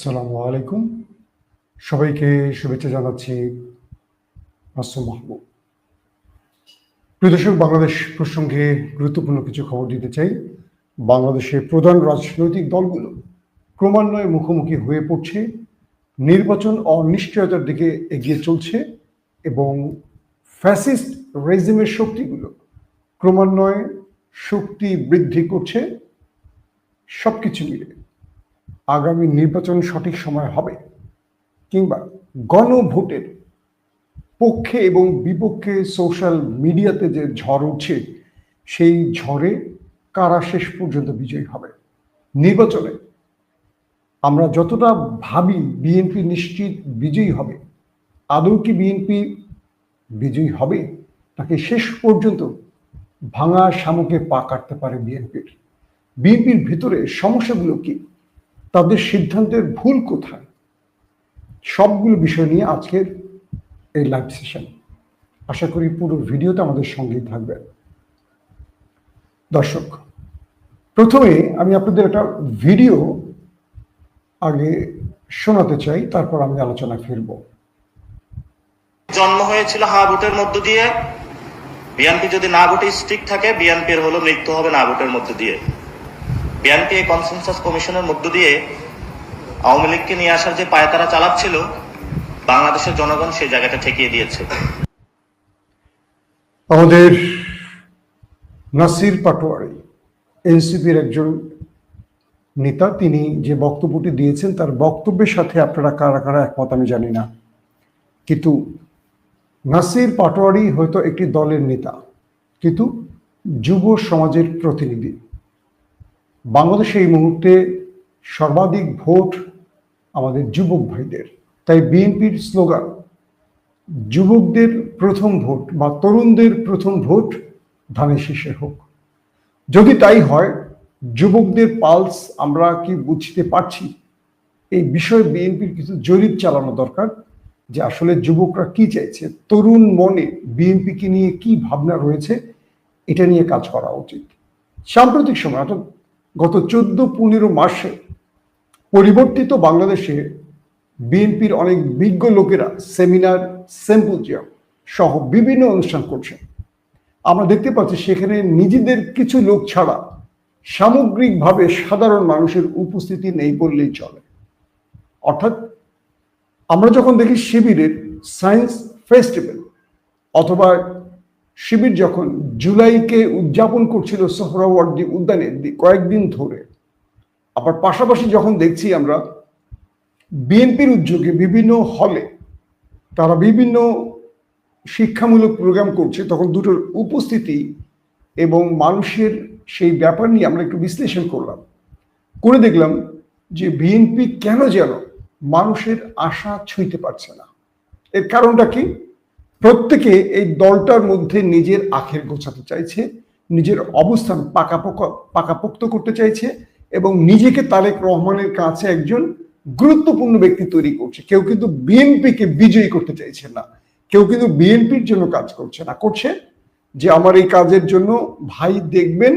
আসসালামু আলাইকুম। সবাইকে শুভেচ্ছা জানাচ্ছি আসম মাহবুব। প্রিয় দর্শক, বাংলাদেশ প্রসঙ্গে গুরুত্বপূর্ণ কিছু খবর দিতে চাই। বাংলাদেশের প্রধান রাজনৈতিক দলগুলো ক্রমান্বয়ে মুখোমুখি হয়ে পড়ছে। নির্বাচন অনিশ্চয়তার দিকে এগিয়ে চলছে এবং ফ্যাসিস্ট রেজিমের শক্তিগুলো ক্রমান্বয়ে শক্তি বৃদ্ধি করছে। সবকিছু মিলে আগামী নির্বাচন সঠিক সময় হবে কিংবা গণভোটের পক্ষে এবং বিপক্ষে সোশ্যাল মিডিয়াতে যে ঝড় উঠছে, সেই ঝড়ে কারা শেষ পর্যন্ত বিজয়ী হবে? নির্বাচনে আমরা যতটা ভাবি বিএনপি নিশ্চিত বিজয়ী হবে, আদৌ কি বিএনপি বিজয়ী হবে? তাকে শেষ পর্যন্ত ভাঙা শামুকে পা কাটতে পারে বিএনপির। বিএনপির ভিতরে সমস্যাগুলো কি? তাদের সিদ্ধান্তের ভুল কোথায়? সবগুলো বিষয় নিয়ে আজকের এই লাইভ সেশন আশা করি পুরো ভিডিওতে আমাদের সঙ্গেই থাকবে। দর্শক, প্রথমে আমি আপনাদের একটা ভিডিও আগে শোনাতে চাই, তারপর আমি আলোচনা ফিরব জন্ম হয়েছিল হা ভোটের মধ্য দিয়ে। বিএনপি যদি না ভোটে স্টিক থাকে, বিএনপির হলো মৃত্যু হবে না ভোটের মধ্য দিয়ে। বিএনপি এই কনসেনসাস কমিশনের মধ্য দিয়ে আওয়ামী লীগকে নিয়ে আসার যে পায়তারা চালাচ্ছিল, বাংলাদেশের জনগণ সেই জায়গাটা ঠেকিয়ে দিয়েছে। আমাদের নাসির পাটোয়ারি, এনসিপির একজন নেতা, তিনি যে বক্তব্যটি দিয়েছেন, তার বক্তব্যের সাথে আপনারা কারা কারা একমত আমি জানি না। কিন্তু নাসির পাটোয়ারি হয়তো একটি দলের নেতা, কিন্তু যুব সমাজের প্রতিনিধি। বাংলাদেশে এই মুহূর্তে সর্বাধিক ভোট আমাদের যুবক ভাইদের। তাই বিএনপির স্লোগান, যুবকদের প্রথম ভোট বা তরুণদের প্রথম ভোট ধানের শীষে হোক। যদি তাই হয়, যুবকদের পালস আমরা কি বুঝতে পারছি? এই বিষয়ে বিএনপির কিছু জরিপ চালানো দরকার যে আসলে যুবকরা কি চাইছে, তরুণ মনে বিএনপিকে নিয়ে কি ভাবনা রয়েছে, এটা নিয়ে কাজ করা উচিত। সাম্প্রতিক সময়, অর্থাৎ গত চোদ্দ পনেরো মাসে পরিবর্তিত বাংলাদেশে বিএনপির অনেক বিজ্ঞ লোকেরা সেমিনার সেম্পোজিয়াম সহ বিভিন্ন অনুষ্ঠান করছেন আমরা দেখতে পাচ্ছি সেখানে নিজেদের কিছু লোক ছাড়া সামগ্রিকভাবে সাধারণ মানুষের উপস্থিতি নেই বললেই চলে। অর্থাৎ আমরা যখন দেখি শিবিরের সায়েন্স ফেস্টিভ্যাল অথবা শিবির যখন জুলাইকে উদযাপন করছিল সোহরাওয়ার্দী উদ্যানে কয়েকদিন ধরে, আবার পাশাপাশি যখন দেখছি আমরা, বিএনপির উদ্যোগে বিভিন্ন হলে তারা বিভিন্ন শিক্ষামূলক প্রোগ্রাম করছে, তখন দুটোর উপস্থিতি এবং মানুষের সেই ব্যাপার নিয়ে আমরা একটু বিশ্লেষণ করলাম। করে দেখলাম যে বিএনপি কেন যেন মানুষের আশা ছুঁইতে পারছে না। এর কারণটা কি? প্রত্যেকে এই দলটার মধ্যে নিজের আখের গোছাতে চাইছে, নিজের অবস্থান পাকাপোকা, পাকাপোক্ত করতে চাইছে এবং নিজেকে তারেক রহমানের কাছে একজন গুরুত্বপূর্ণ ব্যক্তি তৈরি করছে। কেউ কিন্তু বিএনপিকে বিজয়ী করতে চাইছে না। কেউ কিন্তু বিএনপির জন্য কাজ করছে না। করছে যে আমার এই কাজের জন্য ভাই দেখবেন,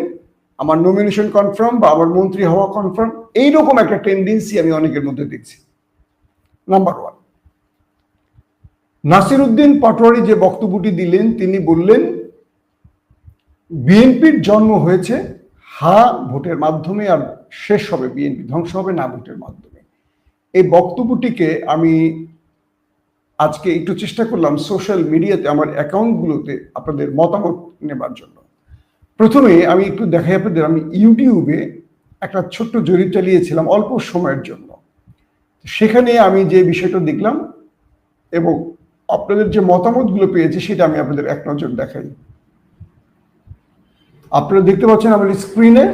আমার নমিনেশন কনফার্ম বা আমার মন্ত্রী হওয়া কনফার্ম এইরকম একটা টেন্ডেন্সি আমি অনেকের মধ্যে দেখছি। নাম্বার ওয়ান নাসির উদ্দিন পাটোয়ারি যে বক্তব্যটি দিলেন, তিনি বললেন, বিএনপির জন্ম হয়েছে, হা ভোটের মাধ্যমে আর শেষ হবে বিএনপি, ধ্বংস হবে না ভোটের মাধ্যমে। এই বক্তব্যটিকে আমি আজকে একটু চেষ্টা করলাম সোশ্যাল মিডিয়াতে, আমার অ্যাকাউন্টগুলোতে আপনাদের মতামত নেবার জন্য। প্রথমে আমি একটু দেখাই আপনাদের, আমি ইউটিউবে একটা ছোট্ট জরিপ চালিয়েছিলাম অল্প সময়ের জন্য। সেখানে আমি যে বিষয়টা দেখলাম এবং আপনাদের যে মতামতগুলো পেয়েছি, সেটা আমি আপনাদের এক নজর দেখাই। আপনারা দেখতে পাচ্ছেন আমার স্ক্রিনে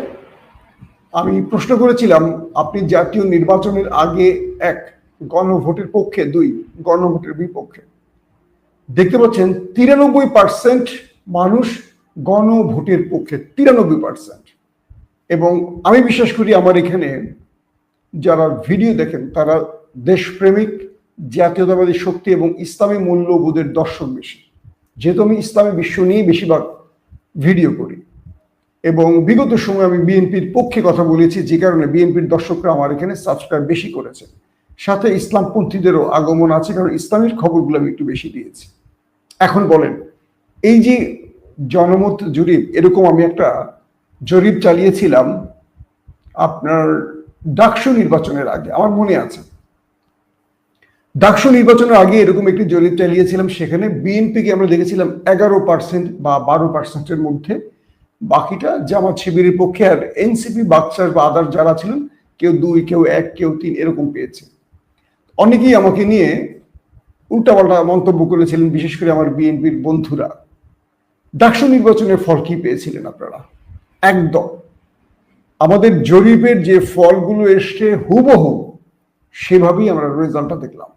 আমি প্রশ্ন করেছিলাম, আপনি জাতীয় নির্বাচনের আগে এক গণভোটের পক্ষে, দুই গণভোটের বিপক্ষে। দেখতে পাচ্ছেন, তিরানব্বই পার্সেন্ট মানুষ গণভোটের পক্ষে, তিরানব্বই পার্সেন্ট এবং আমি বিশ্বাস করি, আমার এখানে যারা ভিডিও দেখেন, তারা দেশপ্রেমিক জাতীয়তাবাদী শক্তি এবং ইসলামী মূল্যবোধের দর্শক বেশি। যেহেতু আমি ইসলামী বিশ্ব নিয়ে বেশিরভাগ ভিডিও করি এবং বিগত সময় আমি বিএনপির পক্ষে কথা বলেছি, যে কারণে বিএনপির দর্শকরা আমার এখানে সাবস্ক্রাইব বেশি করেছে। সাথে ইসলামপন্থীদেরও আগমন আছে, কারণ ইসলামের খবরগুলো আমি একটু বেশি দিয়েছি। এখন বলেন, এই যে জনমত জরিপ, এরকম আমি একটা জরিপ চালিয়েছিলাম আপনার ডাকসু নির্বাচনের আগে, আমার মনে আছে। ডাকসু নির্বাচনের আগে এরকম একটি জরিপ চালিয়েছিলাম, সেখানে বিএনপিকে আমরা দেখেছিলাম এগারো পার্সেন্ট বা বারো পার্সেন্টের মধ্যে। বাকিটা জামাত শিবিরের পক্ষে আর এনসিপি, বাক্সার বা আদার যারা ছিলেন, কেউ দুই, কেউ এক, কেউ তিন এরকম পেয়েছে। অনেকেই আমাকে নিয়ে উল্টাপাল্টা মন্তব্য করেছিলেন, বিশেষ করে আমার বিএনপির বন্ধুরা। ডাকসু নির্বাচনের ফল কি পেয়েছিলেন আপনারা? একদম। আমাদের জরিপের যে ফলগুলো এসছে হুবহু, সেভাবেই আমরা রেজাল্টটা দেখলাম।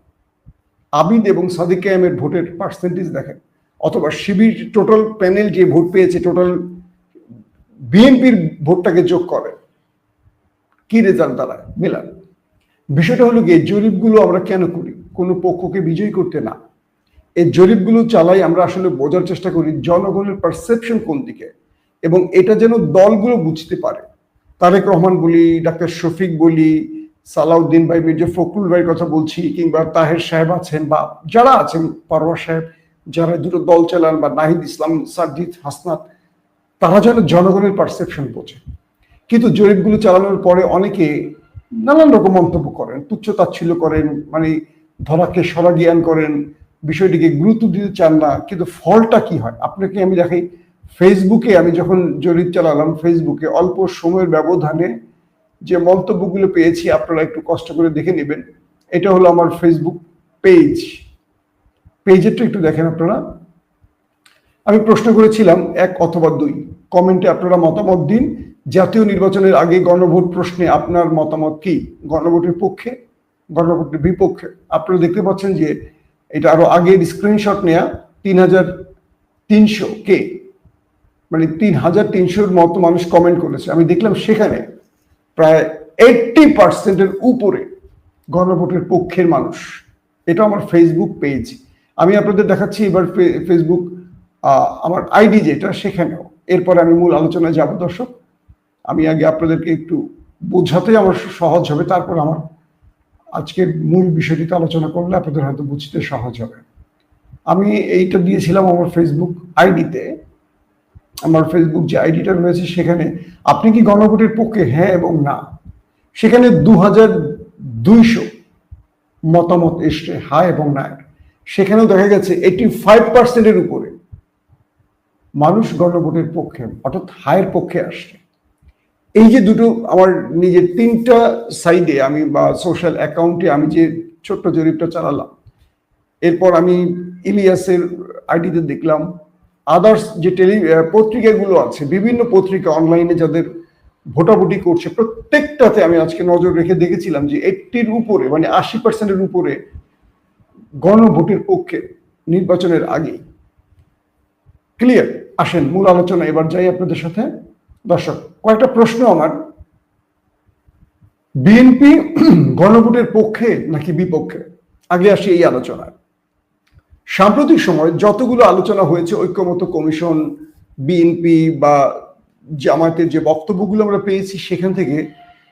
আবিদ এবং সাদিক কায়েমের ভোটের পার্সেন্টেজ দেখেন। অথবা শিবির টোটাল প্যানেল যে ভোট পেয়েছে টোটাল বিএনপির ভোটটাকে যোগ করে কি রেজাল্ট দাঁড়ায় মেলান। বিষয়টা হলো এই জরিপগুলো আমরা কেন করি? কোনো পক্ষকে বিজয়ী করতে না। এই জরিপগুলো চালাই আমরা আসলে বোঝার চেষ্টা করি জনগণের পারসেপশন কোন দিকে এবং এটা যেন দলগুলো বুঝতে পারে। তারেক রহমান বলি, ডাক্তার শফিক বলি সালাউদ্দিন ভাই মির্জা ফখরুল ভাইয়ের কথা বলছি, কিংবা তাহের সাহেব আছেন বা যারা আছেন, পারওয়ার সাহেব, যারা দুটো দল চালান বা নাহিদ ইসলাম সার্জিদ হাসনাত, তারা যেন জনগণের পারসেপশন বোঝে। কিন্তু জরিপগুলো চালানোর পরে অনেকে নানান রকম মন্তব্য করেন, তুচ্ছ তাচ্ছিল্য করেন মানে ধরাকে সরা জ্ঞান করেন, বিষয়টিকে গুরুত্ব দিতে চান না, কিন্তু ফলটা কি হয়? আপনাকে আমি দেখাই ফেসবুকে আমি যখন জরিপ চালালাম ফেসবুকে অল্প সময়ের ব্যবধানে যে মন্তব্যগুলো পেয়েছি, আপনারা একটু কষ্ট করে দেখে নেবেন। এটা হলো আমার ফেসবুক পেজ পেজেরটা একটু দেখেন আপনারা। আমি প্রশ্ন করেছিলাম, এক অথবা দুই। কমেন্টে আপনারা মতামত দিন। জাতীয় নির্বাচনের আগে গণভোট প্রশ্নে আপনার মতামত কি? গণভোটের পক্ষে? গণভোটের বিপক্ষে? আপনারা দেখতে পাচ্ছেন যে এটা আরও আগের স্ক্রিনশট নেয়া, তিন হাজার তিনশো কে? মানে তিন হাজার তিনশোর মতো মানুষ কমেন্ট করেছে। আমি দেখলাম সেখানে প্রায় এইটটি পার্সেন্টের উপরে গণভোটের পক্ষের মানুষ। এটা আমার ফেসবুক পেজ আমি আপনাদের দেখাচ্ছি এবার ফেসবুক আমার আইডি যেটা সেখানেও। এরপরে আমি মূল আলোচনায় যাব, দর্শক। আমি আগে আপনাদেরকে একটু বোঝাতে আমার সহজ হবে। তারপর আমার আজকের মূল বিষয়টিতে আলোচনা করলে আপনাদের হয়তো বুঝতে সহজ হবে। আমি এইটা দিয়েছিলাম আমার ফেসবুক আইডিতে আমার ফেসবুক যে আইডিটা রয়েছে সেখানে আপনি কি গণভোটের পক্ষে হ্যাঁ এবং না? সেখানে দু হাজার দুইশো মতামত এসছে হ্যাঁ এবং না। সেখানেও দেখা গেছে এইটি ফাইভ পার্সেন্টের উপরে মানুষ গণভোটের পক্ষে, অর্থাৎ হায়ের পক্ষে আসছে। এই যে দুটো আমার নিজের তিনটা সাইডে আমি বা সোশ্যাল অ্যাকাউন্টে আমি যে ছোট্ট জরিপটা চালালাম, এরপর আমি ইলিয়াসের আইডিতে দেখলাম আদার্স যে টেলি পত্রিকাগুলো আছে, বিভিন্ন পত্রিকা অনলাইনে যাদের ভোটাভুটি করছে, প্রত্যেকটাতে আমি আজকে নজর রেখে দেখেছিলাম যে এইটির উপরে মানে আশি পার্সেন্টের উপরে গণভোটের পক্ষে নির্বাচনের আগে ক্লিয়ার আসেন মূল আলোচনা। এবার যাই আপনাদের সাথে। দর্শক, কয়েকটা প্রশ্ন আমার। বিএনপি গণভোটের পক্ষে নাকি বিপক্ষে? আগে আসি এই আলোচনায়। সাম্প্রতিক সময় যতগুলো আলোচনা হয়েছে ঐক্যমত কমিশন, বিএনপি বা জামায়াতের যে বক্তব্যগুলো আমরা পেয়েছি সেখান থেকে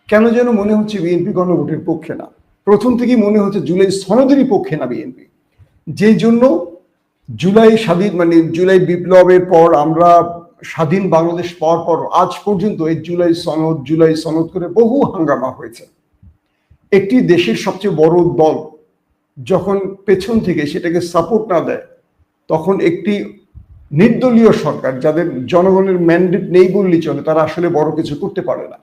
কেন যেন মনে হচ্ছে বিএনপি গণভোটের পক্ষে না? প্রথম থেকেই মনে হচ্ছে জুলাই সনদেরই পক্ষে না বিএনপি। যেই জন্য জুলাই স্বাধীন মানে জুলাই বিপ্লবের পর আমরা স্বাধীন বাংলাদেশ পাওয়ার পর আজ পর্যন্ত এই জুলাই সনদ জুলাই সনদ করে বহু হাঙ্গামা হয়েছে। একটি দেশের সবচেয়ে বড় দল যখন পেছন থেকে সেটাকে সাপোর্ট না দেয়, তখন একটি নির্দলীয় সরকার যাদের জনগণের ম্যান্ডেট নেই বললেই চলে, তারা আসলে বড় কিছু করতে পারে না।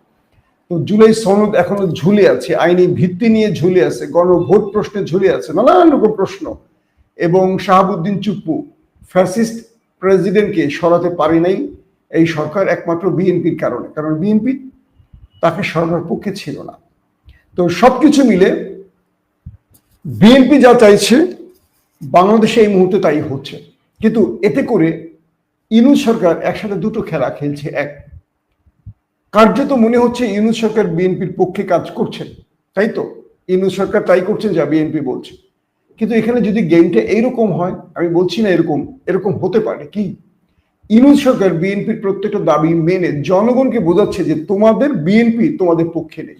তো জুলাই সনদ এখনও ঝুলে আছে, আইনি ভিত্তি নিয়ে ঝুলে আছে, গণভোট প্রশ্নে ঝুলে আছে, নানান রকম প্রশ্ন। এবং শাহাবুদ্দিন চুপ্পু ফ্যাসিস্ট প্রেসিডেন্টকে সরাতে পারে নাই, এই সরকার একমাত্র বিএনপির কারণে। কারণ বিএনপি তাকে সরানোর পক্ষে ছিল না। তো সবকিছু মিলে বিএনপি যা চাইছে, বাংলাদেশে এই মুহূর্তে তাই হচ্ছে। কিন্তু এতে করে ইনুজ সরকার একসাথে দুটো খেলা খেলছে, এক। কার্যত মনে হচ্ছে ইউনুস সরকার বিএনপির পক্ষে কাজ করছেন তাই তো? ইউনুস সরকার তাই করছেন যা বিএনপি বলছে। কিন্তু এখানে যদি গেমটা এইরকম হয়, আমি বলছি না এরকম এরকম হতে পারে কি? ইউনুস সরকার বিএনপির প্রত্যেকটা দাবি মেনে জনগণকে বোঝাচ্ছে যে তোমাদের বিএনপি তোমাদের পক্ষে নেই।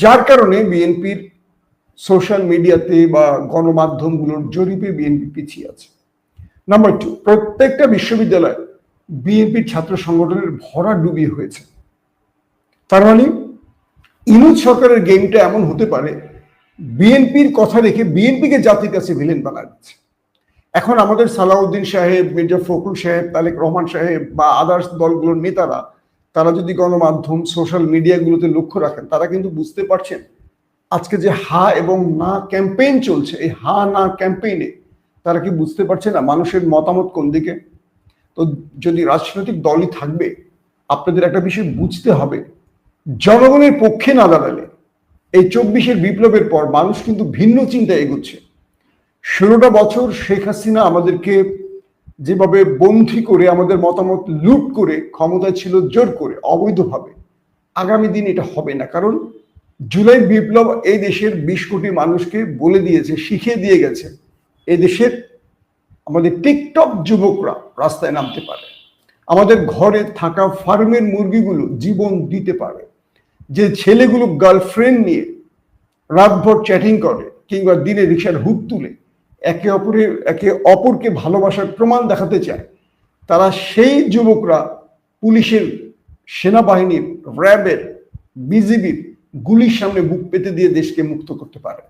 যার কারণে বিএনপির সোশ্যাল মিডিয়াতে বা গণমাধ্যমগুলোর জরিপে বিএনপি পিছিয়ে আছে। নাম্বার টু প্রত্যেকটা বিশ্ববিদ্যালয় বিএনপির ছাত্র সংগঠনের ভরা ডুবি হয়েছে। তার মানে ইনুজ সরকারের গেমটা এমন হতে পারে বিএনপির কথা রেখে বিএনপিকে জাতির কাছে ভিলেন বানা দিচ্ছে। এখন আমাদের সালাউদ্দিন সাহেব, মির্জা ফখরুল সাহেব তালেক রহমান সাহেব বা আদার্স দলগুলোর নেতারা, তারা যদি গণমাধ্যম সোশ্যাল মিডিয়াগুলোতে লক্ষ্য রাখেন, তারা কিন্তু বুঝতে পারছেন আজকে যে হা এবং না ক্যাম্পেইন চলছে, এই হা না ক্যাম্পেইনে তারা কি বুঝতে পারছে না মানুষের মতামত কোন দিকে? তো যদি রাজনৈতিক দলই থাকবে, আপনাদের একটা বিষয় বুঝতে হবে, জনগণের পক্ষে না দাঁড়ালে এই চব্বিশের বিপ্লবের পর মানুষ কিন্তু ভিন্ন চিন্তায় এগোচ্ছে। ষোলোটা বছর শেখ হাসিনা আমাদেরকে যেভাবে বন্ধি করে, আমাদের মতামত লুট করে ক্ষমতা ছিল জোর করে, অবৈধভাবে, আগামী দিন এটা হবে না। কারণ জুলাই বিপ্লব এই দেশের বিশ কোটি মানুষকে বলে দিয়েছে, শিখিয়ে দিয়ে গেছে। এই দেশের আমাদের টিকটক যুবকরা রাস্তায় নামতে পারে। আমাদের ঘরে থাকা ফার্মের মুরগিগুলো জীবন দিতে পারে। যে ছেলেগুলো গার্লফ্রেন্ড নিয়ে রাতভর চ্যাটিং করে কিংবা দিনে রিক্সার হুক তুলে একে অপরের, একে অপরকে ভালোবাসার প্রমাণ দেখাতে চায়, তারা সেই যুবকরা পুলিশের সেনাবাহিনীর র্যাবের বিজিবির গুলির সামনে বুক পেতে দিয়ে দেশকে মুক্ত করতে পারে।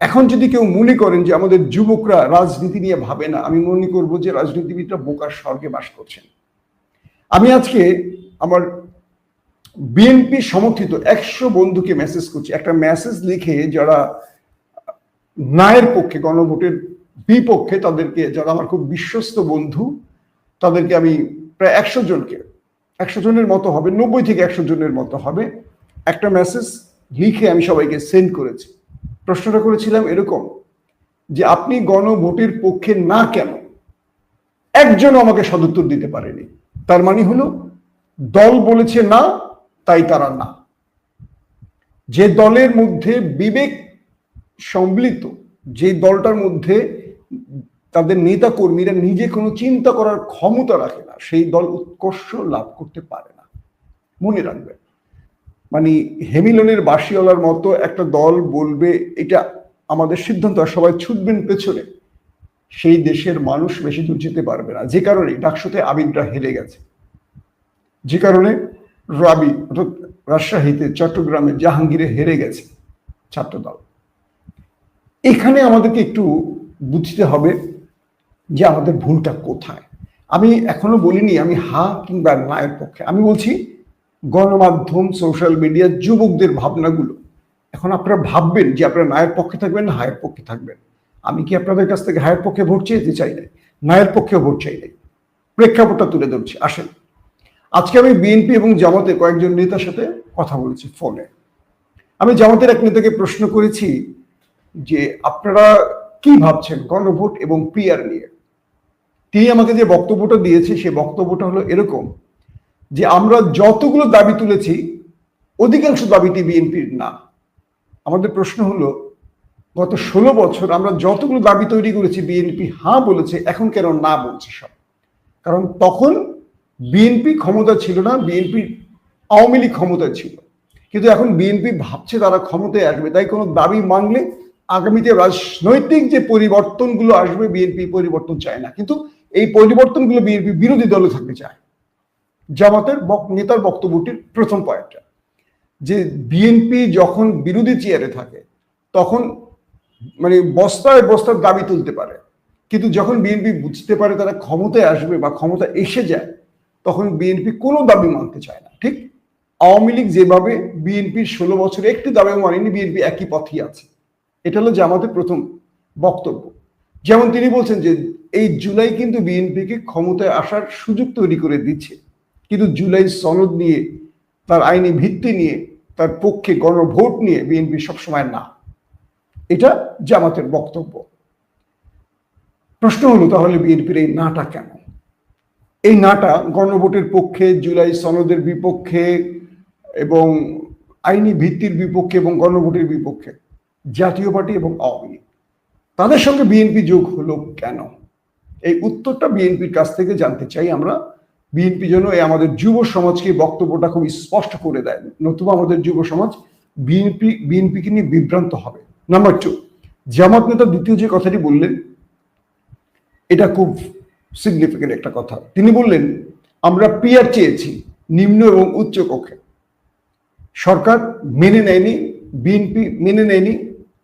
এখন যদি কেউ মনে করেন যে আমাদের যুবকরা রাজনীতি নিয়ে ভাবে না, আমি মনে করব যে রাজনীতিবিদরা বোকার স্বর্গে বাস করছেন। আমি আজকে আমার বিএনপি সমর্থিত একশো বন্ধুকে মেসেজ করছি। একটা মেসেজ লিখে যারা ন্যায়ের পক্ষে, গণভোটের বিপক্ষে তাদেরকে, যারা আমার খুব বিশ্বস্ত বন্ধু, তাদেরকে আমি প্রায় একশো জনকে, একশো জনের মতো হবে, নব্বই থেকে একশো জনের মতো হবে। একটা মেসেজ লিখে আমি সবাইকে সেন্ড করেছি। প্রশ্নটা করেছিলাম এরকম যে, আপনি গণভোটের পক্ষে না কেন? একজন আমাকে সদুত্তর দিতে পারেনি। তার মানে হলো, দল বলেছে না, তাই তারা না। যে দলের মধ্যে বিবেক সম্মিলিত, যে দলটার মধ্যে তাদের নেতা কর্মীরা নিজে কোনো চিন্তা করার ক্ষমতা রাখে না, সেই দল উৎকর্ষ লাভ করতে পারে না। মনে রাখবেন মানে হেমিলনের বাসিওয়ালার মতো একটা দল বলবে, এটা আমাদের সিদ্ধান্ত আর সবাই ছুটবেন পেছনে। সেই দেশের মানুষ বেশি দূর যেতে পারবে না। যে কারণে ডাকসুতে আবিদরা হেরে গেছে। যে কারণে রাবি অর্থাৎ রাজশাহীতে চট্টগ্রামে জাহাঙ্গীরে হেরে গেছে ছাত্রদল। এখানে আমাদেরকে একটু বুঝতে হবে যে আমাদের ভুলটা কোথায়। আমি এখনও বলিনি আমি হা কিংবা নায়ের পক্ষে। আমি বলছি গণমাধ্যম সোশ্যাল মিডিয়া যুবকদের ভাবনাগুলো। এখন আপনারা ভাববেন যে আপনারা নায়ের পক্ষে থাকবেন না হায়ের পক্ষে থাকবেন। আমি কি আপনাদের কাছ থেকে হায়ের পক্ষে ভোট চেয়েতে চাই নাই? নায়ের পক্ষেও ভোট চাই নাই। প্রেক্ষাপটটা তুলে ধরছি, আসেন। আজকে আমি বিএনপি এবং জামাতে কয়েকজন নেতার সাথে কথা বলেছি ফোনে। আমি জামাতের এক নেতাকে প্রশ্ন করেছি যে, আপনারা কি ভাবছেন গণভোট এবং পিআর নিয়ে? তিনি আমাকে যে বক্তব্যটা দিয়েছে সেই বক্তব্যটা হলো এরকম যে আমরা যতগুলো দাবি তুলেছি, অধিকাংশ দাবিটি বিএনপির না। আমাদের প্রশ্ন হলো, গত ষোলো বছর আমরা যতগুলো দাবি তৈরি করেছি, বিএনপি হ্যাঁ বলেছে, এখন কেন না বলছে সব? কারণ তখন বিএনপি ক্ষমতা ছিল না, বিএনপি আওয়ামী লীগ ক্ষমতায় ছিল। কিন্তু এখন বিএনপি ভাবছে তারা ক্ষমতায় আসবে, তাই কোনো দাবি মানলে আগামীতে রাজনৈতিক যে পরিবর্তনগুলো আসবে, বিএনপি পরিবর্তন চায় না। কিন্তু এই পরিবর্তনগুলো বিএনপি বিরোধী দলে থাকতে চায়। জামাতের নেতার বক্তব্যটির প্রথম পয়েন্টটা। যে বিএনপি যখন বিরোধী চেয়ারে থাকে, তখন মানে বস্তায় বস্তার দাবি তুলতে পারে। কিন্তু যখন বিএনপি বুঝতে পারে তারা ক্ষমতায় আসবে বা ক্ষমতা এসে যায়, তখন বিএনপি কোনো দাবি মানতে চায় না, ঠিক? আওয়ামী লীগ যেভাবে বিএনপির ষোলো বছরে একটি দাবি মানেনি বিএনপি একই পথেই আছে। এটা হলো জামাতের প্রথম বক্তব্য। যেমন তিনি বলছেন যে, এই জুলাই কিন্তু বিএনপিকে ক্ষমতায় আসার সুযোগ তৈরি করে দিচ্ছে। কিন্তু জুলাই সনদ নিয়ে, তার আইনি ভিত্তি নিয়ে, তার পক্ষে গণভোট নিয়ে বিএনপি সবসময় না। এটা জামাতের বক্তব্য। প্রশ্ন হলো তাহলে বিএনপির এই নাটা কেন? এই নাটা গণভোটের পক্ষে, জুলাই সনদের বিপক্ষে এবং আইনি ভিত্তির বিপক্ষে এবং গণভোটের বিপক্ষে, জাতীয় পার্টি এবং আওয়ামী লীগ, তাদের সঙ্গে বিএনপি যোগ হলো কেন? এই উত্তরটা বিএনপির কাছ থেকে জানতে চাই আমরা। বিএনপি যেন এই আমাদের যুব সমাজকে বক্তব্যটা খুব স্পষ্ট করে দেয়। নতুবা আমাদের যুব সমাজ বিএনপি, বিএনপিকে নিয়ে বিভ্রান্ত হবে। নাম্বার টু জামাত নেতা দ্বিতীয় যে কথাটি বললেন, এটা খুব সিগনিফিকেন্ট একটা কথা। তিনি বললেন, আমরা পিয়ার চেয়েছি নিম্ন এবং উচ্চ কক্ষে। সরকার মেনে নেয়নি, বিএনপি মেনে নেয়নি,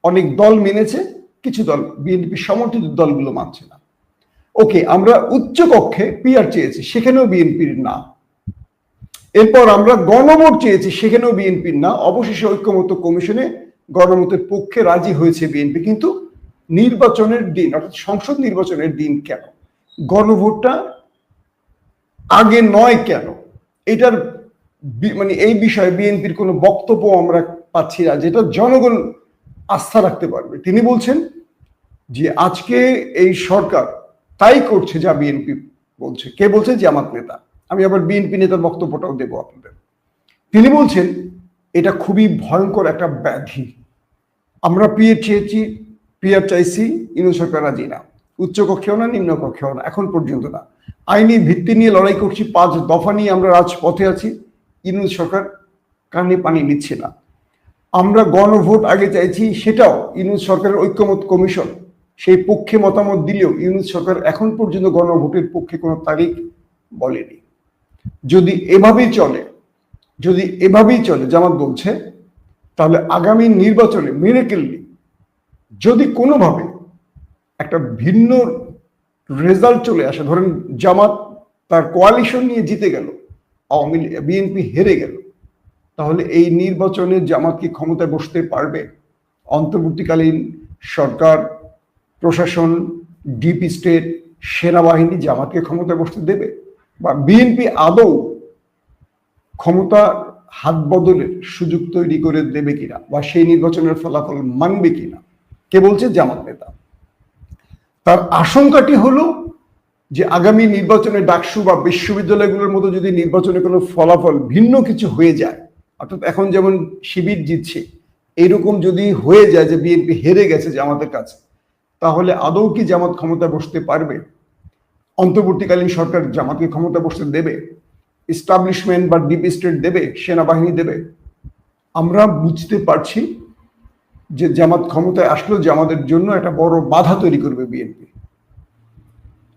অনেক দল মেনেছে, কিছু দল, বিএনপি সমর্থিত দলগুলো মানছে না। ওকে, আমরা উচ্চ কক্ষে পিয়ার চেয়েছি, সেখানেও বিএনপির না। এরপর আমরা গণভোট চেয়েছি, সেখানেও বিএনপির না। অবশেষে ঐক্যমত কমিশনে গণমতের পক্ষে রাজি হয়েছে বিএনপি, কিন্তু নির্বাচনের দিন, অর্থাৎ সংসদ নির্বাচনের দিন কেন? গণভোটটা আগে নয় কেন? এটার মানে এই বিষয়ে বিএনপির কোনো বক্তব্য আমরা পাচ্ছি না, যেটা জনগণ আস্থা রাখতে পারবে। তিনি বলছেন যে আজকে এই সরকার তাই করছে যা বিএনপি বলছে। কে বলছে? জামাত নেতা। আমি আবার বিএনপি নেতার বক্তব্যটাও দেবো আপনাদের। তিনি বলছেন, এটা খুবই ভয়ঙ্কর একটা ব্যাধি। আমরা পিএর চেয়েছি পিয়ার চাইছি ইনু সরকার রাজি না। উচ্চ কক্ষেও না নিম্ন কক্ষেও না, এখন পর্যন্ত না। আইনি ভিত্তি নিয়ে লড়াই করছি, পাঁচ দফা নিয়ে আমরা রাজপথে আছি। ইনু সরকার কানে পানি নিচ্ছে না। আমরা গণভোট আগে চাইছি, সেটাও ইউনুস সরকারের ঐক্যমত কমিশন সেই পক্ষে মতামত দিলেও ইউনুস সরকার এখন পর্যন্ত গণভোটের পক্ষে কোনো তারিখ বলেনি। যদি এভাবেই চলে, যদি এভাবেই চলে, জামাত বলছে, তাহলে আগামী নির্বাচনে মেরেকেললি যদি কোনোভাবে একটা ভিন্ন রেজাল্ট চলে আসে, ধরেন জামাত তার কোয়ালিশন নিয়ে জিতে গেল, আওয়ামী বিএনপি হেরে গেল, তাহলে এই নির্বাচনে জামাত কি ক্ষমতায় বসতে পারবে? অন্তর্বর্তীকালীন সরকার প্রশাসন, ডিপি স্টেট, সেনাবাহিনী জামাতকে ক্ষমতায় বসতে দেবে, বা বিএনপি আদৌ ক্ষমতা হাত বদলের সুযোগ তৈরি করে দেবে কিনা, বা সেই নির্বাচনের ফলাফল মানবে কিনা, কে বলছে জামাত নেতা। তার আশঙ্কাটি হলো যে আগামী নির্বাচনে ডাকসু বা বিশ্ববিদ্যালয়গুলোর মতো যদি নির্বাচনে কোনো ফলাফল ভিন্ন কিছু হয়ে যায়, অর্থাৎ এখন যেমন শিবির জিতছে এইরকম যদি হয়ে যায় যে বিএনপি হেরে গেছে জামাতের কাছে তাহলে আদৌ কি জামাত ক্ষমতা বসতে পারবে? অন্তর্বর্তীকালীন সরকার জামাতকে ক্ষমতা বসতে দেবে? ইস্টাবলিশমেন্ট বা ডিপ স্টেট দেবে? সেনাবাহিনী দেবে? আমরা বুঝতে পারছি যে জামাত ক্ষমতায় আসলেও জামাতের জন্য একটা বড় বাধা তৈরি করবে বিএনপি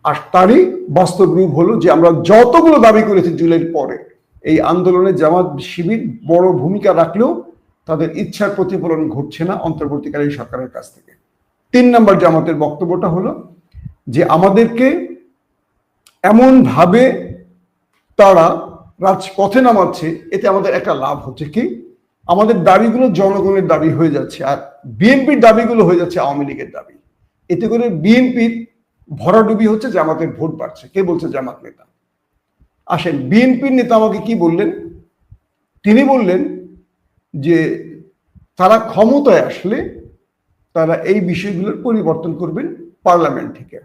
আর তারই বাস্তব রূপ হলো যে আমরা যতগুলো দাবি করেছি জুলাইয়ের পরে, এই আন্দোলনে জামাত শিবির বড় ভূমিকা রাখলেও তাদের ইচ্ছার প্রতিফলন ঘটছে না অন্তর্বর্তীকালীন সরকারের কাছ থেকে। তিন নম্বর জামাতের বক্তব্যটা হলো যে আমাদেরকে এমন ভাবে তারা রাজপথে নামাচ্ছে, এতে আমাদের একটা লাভ হচ্ছে কি? আমাদের দাবিগুলো জনগণের দাবি হয়ে যাচ্ছে আর বিএনপির দাবিগুলো হয়ে যাচ্ছে আওয়ামী লীগের দাবি। এতে করে বিএনপির ভরাডুবি হচ্ছে জামাতের ভোট বাড়ছে। কে বলছে জামাত নেতা? আসেন, বিএনপির নেতা আমাকে কি বললেন? তিনি বললেন যে তারা ক্ষমতায় আসলে তারা এই বিষয়গুলোর পরিবর্তন করবেন পার্লামেন্ট থেকে।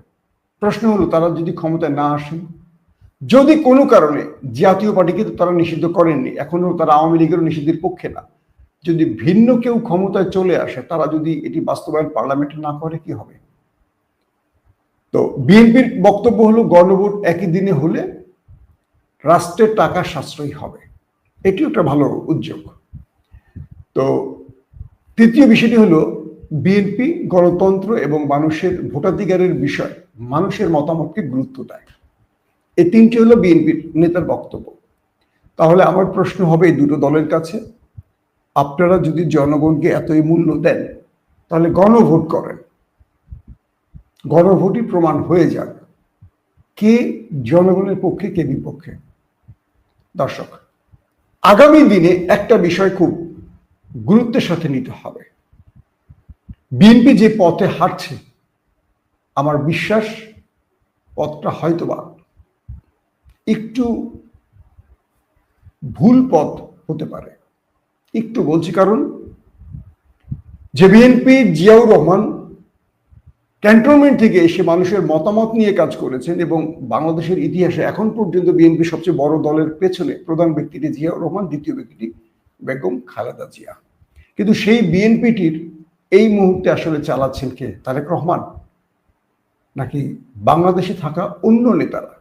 প্রশ্ন হলো, তারা যদি ক্ষমতায় না আসেন? যদি কোনো কারণে জাতীয় পার্টিকে তো তারা নিষিদ্ধ করেননি এখনও তারা আওয়ামী লীগেরও নিষিদ্ধের পক্ষে না। যদি ভিন্ন কেউ ক্ষমতায় চলে আসে, তারা যদি এটি বাস্তবায়ন পার্লামেন্টে না করে, কি হবে? তো বিএনপির বক্তব্য হলো, গণভোট একই দিনে হলে রাষ্ট্রের টাকা সাশ্রয়ী হবে। এটি একটা ভালো উদ্যোগ। তো তৃতীয় বিষয়টি হলো বিএনপি, গণতন্ত্র এবং মানুষের ভোটাধিকারের বিষয়, মানুষের মতামতকে গুরুত্ব দেয়। এই তিনটি হলো বিএনপির নেতার বক্তব্য। তাহলে আমার প্রশ্ন হবে এই দুটো দলের কাছে, আপনারা যদি জনগণকে এতই মূল্য দেন, তাহলে গণভোট করেন। গণভোটই প্রমাণ হয়ে যাক কে জনগণের পক্ষে, কে বিপক্ষে। দর্শক, আগামী দিনে একটা বিষয় খুব গুরুত্বের সাথে নিতে হবে। বিএনপি যে পথে হাঁটছে, আমার বিশ্বাস পথটা হয়তোবা একটু ভুল পথ হতে পারে। একটু বলছি কারণ, যে বিএনপি জিয়াউর রহমান ক্যান্টনমেন্ট থেকে এসে মানুষের মতামত নিয়ে কাজ করেছেন এবং বাংলাদেশের ইতিহাসে এখন পর্যন্ত বিএনপি সবচেয়ে বড় দলের পেছনে প্রধান ব্যক্তিটি জিয়াউর রহমান, দ্বিতীয় ব্যক্তিটি বেগম খালেদা জিয়া। কিন্তু সেই বিএনপিটির এই মুহূর্তে আসলে চালাচ্ছেন কে? তারেক রহমান? নাকি বাংলাদেশে থাকা অন্য নেতারা?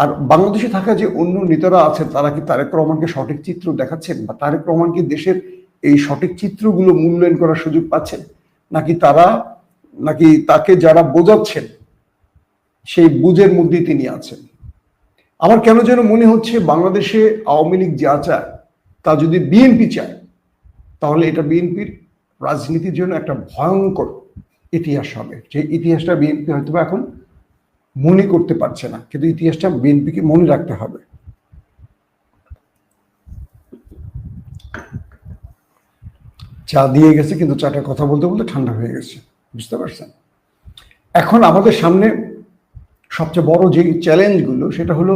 আর বাংলাদেশে থাকা যে অন্য নেতারা আছেন, তারা কি তারেক রহমানকে সঠিক চিত্র দেখাচ্ছেন? বা তারেক রহমান কি দেশের এই সঠিক চিত্রগুলো মূল্যায়ন করার সুযোগ পাচ্ছেন? নাকি তারা, নাকি তাকে যারা বোঝাচ্ছেন, সেই বুঝের মধ্যেই তিনি আছেন? আমার কেন যেন মনে হচ্ছে বাংলাদেশে আওয়ামী লীগ যা চায়, তা যদি বিএনপি চায়, তাহলে এটা বিএনপির রাজনীতির জন্য একটা ভয়ঙ্কর ইতিহাস হবে। যে ইতিহাসটা বিএনপি হয়তো এখন মনে করতে পারছে না, কিন্তু ইতিহাসটা বিএনপিকে মনে রাখতে হবে। চা দিয়ে গেছে, কিন্তু চাটা কথা বলতে বলতে ঠান্ডা হয়ে গেছে। বুঝতে পারছেন? এখন আমাদের সামনে সবচেয়ে বড় যে চ্যালেঞ্জগুলো, সেটা হলো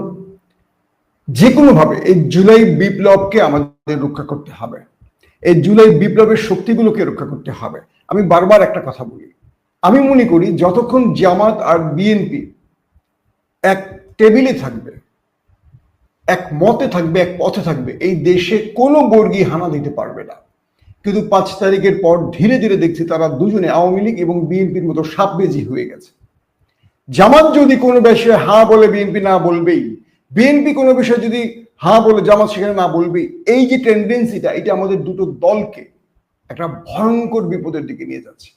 যে কোনোভাবে এই জুলাই বিপ্লবকে আমাদের রক্ষা করতে হবে। এই জুলাই বিপ্লবের শক্তিগুলোকে রক্ষা করতে হবে। আমি বারবার একটা কথা বলি। আমি মনে করি যতক্ষণ জামাত আর বিএনপি এক টেবিলে থাকবে, এক মতে থাকবে, এক পথে থাকবে, এই দেশে কোনো বর্গী হানা দিতে পারবে না। কিন্তু পাঁচ তারিখের পর ধীরে ধীরে দেখছি তারা দুজনে আওয়ামী লীগ এবং বিএনপির মতো সাপবেজি হয়ে গেছে। জামাত যদি কোনো বিষয়ে হা বলে বিএনপি না বলবেই, বিএনপি কোনো বিষয়ে যদি হা বলে জামাত সেখানে না বলবেই এই যে টেন্ডেন্সিটা এটা আমাদের দুটো দলকে একটা ভয়ঙ্কর বিপদের দিকে নিয়ে যাচ্ছে।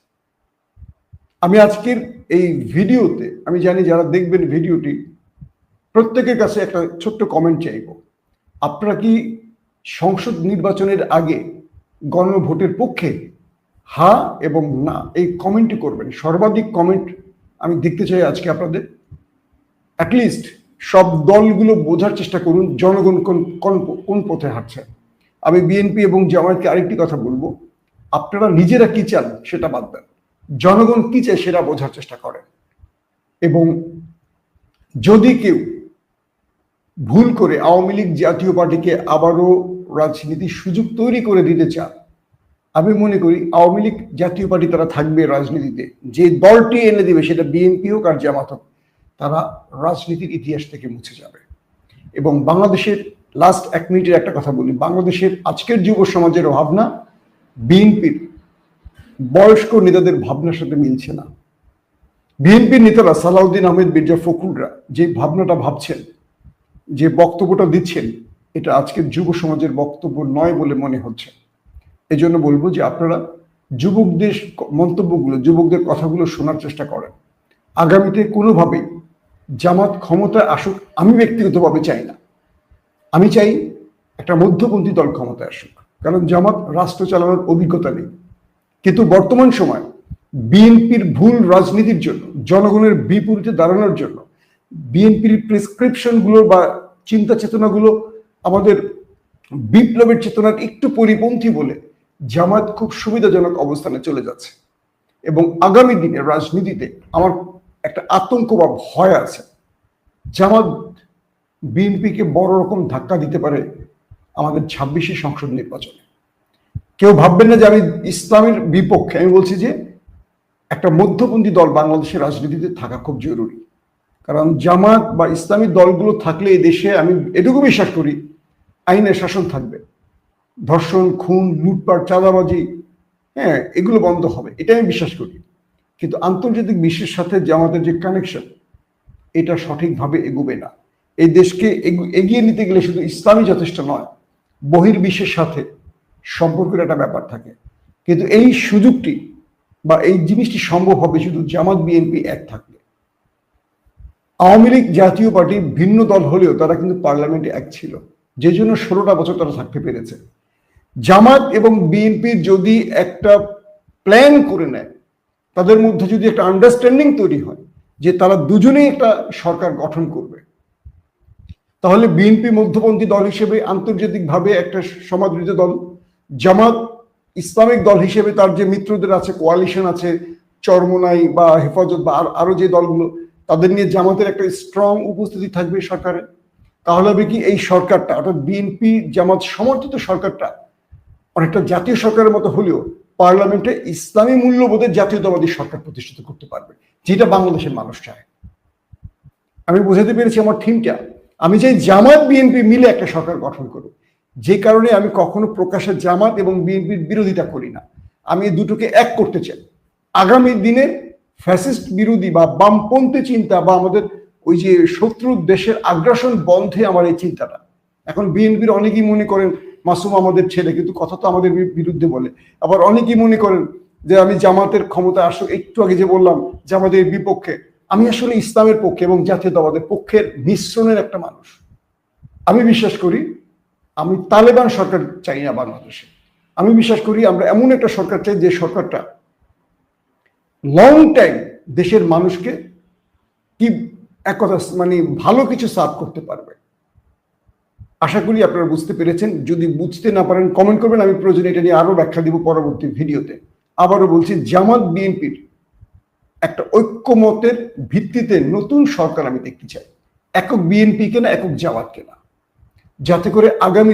আমি আজকের এই ভিডিওতে, আমি জানি যারা দেখবেন ভিডিওটি, প্রত্যেকের কাছে একটা ছোট্ট কমেন্ট চাইব। আপনারা কি সংসদ নির্বাচনের আগে গণভোটের পক্ষে হা এবং না, এই কমেন্টই করবেন? সর্বাধিক কমেন্ট আমি দেখতে চাই আজকে আপনাদের। অ্যাটলিস্ট সব দলগুলো বোঝার চেষ্টা করুন, জনগণ কোন কোন পথে হাঁটছে। আমি বিএনপি এবং জামায়াতকে আরেকটি কথা বলব, আপনারা নিজেরা কি চান সেটা বাদ দেন। জনগণ কি চায় সেটা বোঝার চেষ্টা করেন। এবং যদি কেউ ভুল করে আওয়ামী লীগ জাতীয় পার্টিকে আবারও রাজনীতির সুযোগ তৈরি করে দিতে চান আমি মনে করি আওয়ামী লীগ জাতীয় পার্টি তারা থাকবে রাজনীতিতে। যে দলটি এনে দিবে সেটা বিএনপি হোক আর জামাত হোক তারা রাজনীতির ইতিহাস থেকে মুছে যাবে। এবং বাংলাদেশের লাস্ট এক মিনিটের একটা কথা বলি। বাংলাদেশের আজকের যুব সমাজের ভাবনা, বিএনপির বয়স্ক নেতাদের ভাবনার সাথে মিলছে না। বিএনপির নেতারা সালাউদ্দিন আহমেদ, মির্জা ফখরুলরা যে ভাবনাটা ভাবছেন, যে বক্তব্যটা দিচ্ছেন, এটা আজকের যুব সমাজের বক্তব্য নয় বলে মনে হচ্ছে। এই জন্য বলব যে আপনারা যুবকদের মন্তব্যগুলো, যুবকদের কথাগুলো শোনার চেষ্টা করেন। আগামীতে কোনোভাবেই জামাত ক্ষমতায় আসুক, আমি ব্যক্তিগতভাবে চাই না। আমি চাই একটা মধ্যপন্থী দল ক্ষমতায় আসুক। কারণ জামাত রাষ্ট্র চালানোর অভিজ্ঞতা নেই। কিন্তু বর্তমান সময় বিএনপির ভুল রাজনীতির জন্য, জনগণের বিপরীতে দাঁড়ানোর জন্য, বিএনপির প্রেসক্রিপশনগুলো বা চিন্তা চেতনাগুলো আমাদের বিপ্লবের চেতনার একটু পরিপন্থী বলে জামাত খুব সুবিধাজনক অবস্থানে চলে যাচ্ছে। এবং আগামী দিনে রাজনীতিতে আমার একটা আতঙ্ক বা ভয় আছে। জামাত বিএনপিকে বড় রকম ধাক্কা দিতে পারে আমাদের ছাব্বিশে সংসদ নির্বাচনে। কেউ ভাববেন না যে আমি ইসলামের বিপক্ষে, আমি বলছি যে একটা মধ্যপন্থী দল বাংলাদেশের রাজনীতিতে থাকা খুব জরুরি। কারণ জামাত বা ইসলামী দলগুলো থাকলে এই দেশে আমি এটুকু বিশ্বাস করি, আইনের শাসন থাকবে। ধর্ষণ, খুন, লুটপাট, চাঁদাবাজি হ্যাঁ এগুলো বন্ধ হবে এটা আমি বিশ্বাস করি। কিন্তু আন্তর্জাতিক বিশ্বের সাথে জামাতের যে কানেকশন এটা সঠিকভাবে এগোবে না। এই দেশকে এগিয়ে নিতে গেলে শুধু ইসলামই যথেষ্ট নয়, বহির্বিশ্বের সাথে সম্পর্কের একটা ব্যাপার থাকে। কিন্তু এই সুযোগটি বা এই জিনিসটি সম্ভব হবে শুধু জামাত, বিএনপি এক থাকলে আওয়ামী লীগ জাতীয় পার্টি ভিন্ন দল হলেও তারা কিন্তু পার্লামেন্টে এক ছিল। যে জন্য ষোলোটা বছর তারা থাকতে পেরেছে। জামাত এবং বিএনপি যদি একটা প্ল্যান করে নেয় তাদের মধ্যে যদি একটা আন্ডারস্ট্যান্ডিং তৈরি হয় যে তারা দুজনেই একটা সরকার গঠন করবে, তাহলে বিএনপি মধ্যপন্থী দল হিসেবে আন্তর্জাতিকভাবে একটা সমাদৃত দল, জামাত ইসলামিক দল হিসেবে তার যে মিত্রদের আছে কোয়ালিশন আছে, চরমোনাই বা হেফাজত বা আর- যে দলগুলো, তাদের নিয়ে জামাতের একটা স্ট্রং উপস্থিতি থাকবে সরকারে। তাহলে হবে কি এই সরকারটা, অর্থাৎ বিএনপি জামাত সমর্থিত সরকারটা অনেকটা জাতীয় সরকারের মতো হলেও পার্লামেন্টে ইসলামী মূল্যবোধের জাতীয়তাবাদী সরকার প্রতিষ্ঠিত করতে পারবে, যেটা বাংলাদেশের মানুষ চায়। আমি বোঝাতে পেরেছি আমার থিমটা। আমি চাই জামাত, বিএনপি মিলে একটা সরকার গঠন করুক। যে কারণে আমি কখনো প্রকাশ্যে জামাত এবং বিএনপির বিরোধিতা করি না। আমি দুটোকে এক করতে চাই। আগামী দিনে ফ্যাসিস্ট বিরোধী বা বামপন্থী চিন্তা বা আমাদের ওই যে শত্রু দেশের আগ্রাসন বন্ধে আমার এই চিন্তাটা। এখন বিএনপির অনেকেই মনে করেন মাসুম আমাদের ছেলে, কিন্তু কথা তো আমাদের বিরুদ্ধে বলে। আবার অনেকেই মনে করেন যে আমি জামাতের ক্ষমতা আসলে একটু আগে যে বললাম, জামাতের বিপক্ষে। আমি আসলে ইসলামের পক্ষে এবং জাতীয়তাবাদের পক্ষের মিশ্রণের একটা মানুষ। আমি বিশ্বাস করি, আমি তালেবান সরকার চাই না বাংলাদেশে। আমি বিশ্বাস করি আমরা এমন একটা সরকার চাই যে সরকারটা লং টাইম দেশের মানুষকে কি এক কথা মানে ভালো কিছু সার্ভ করতে পারবে। আশা করি আপনারা বুঝতে পেরেছেন। যদি বুঝতে না পারেন কমেন্ট করবেন। আমি প্রয়োজনে এটা নিয়ে আরও ব্যাখ্যা দিব পরবর্তী ভিডিওতে। আবারও বলছি, জামাত বিএনপির একটা ঐক্যমতের ভিত্তিতে নতুন সরকার আমি দেখতে চাই। একক বিএনপি কে না, একক জামাতকে না। যাতে করে আগামী